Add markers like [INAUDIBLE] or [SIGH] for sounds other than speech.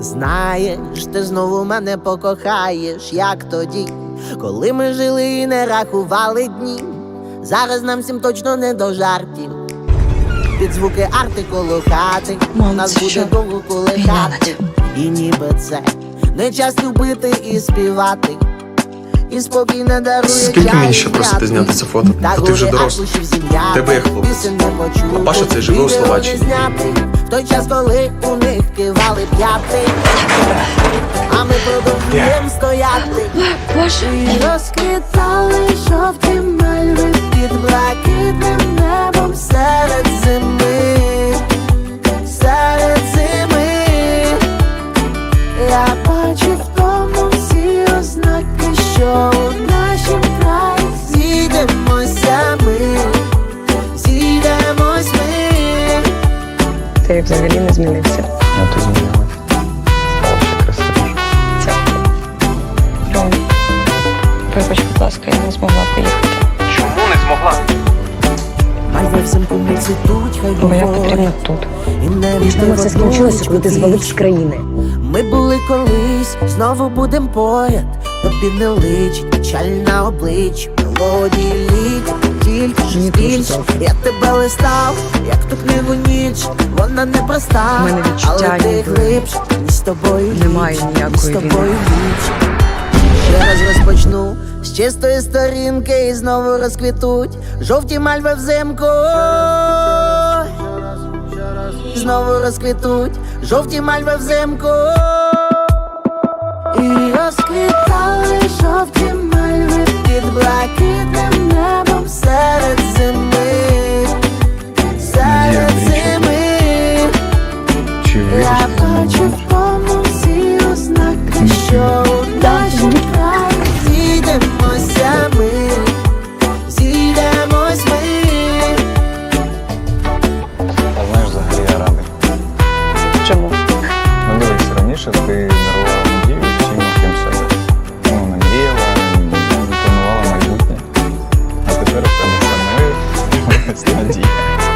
Знаєш, ти знову мене покохаєш, як тоді, коли ми жили і не рахували дні. Зараз нам всім точно не до жартів. Під звуки арти коло хати Мам, нас буде довго колихати. І ніби це не час любити і співати. І спокій не дарує Скільки мені ще просити зняти. це фото? Бо ти вже дорослий. Тебе є хлопець. почути, цей живе у Словаччині. В той час, коли у них кивали п'яти, а ми продовжуємо стояти. Боже, І розквітали жовті мальви під блакитним небом серед зими, серед зими. Я бачу в тому всі ознаки, що у нашім ти взагалі не змінився. Я то змінилась. Стало ще красивіше. Ром, вибач, будь ласка, я не змогла поїхати. Чому не змогла? Бо я потрібна тут. Між все скінчилося, коли ти звалив з країни. Ми були колись, знову будем поряд. Тобі не личить печаль на обличчі, мелодії літ, ж більш. Я тебе листав, як ту книгу ніч, вона не проста, але ти ніби глибше, ні з тобою немає ніч, ні ніякої з тобою ніч. Ще раз розпочну з чистої сторінки і знову розквітуть жовті мальви взимку. Знову розквітуть жовті мальви взимку. що дощ край зійдемося ми, зійдемось ми. А знаєш, взагалі я радий. Чому? Ну дивись, раніше ти дарувала А тепер в тебе саме. [LAUGHS]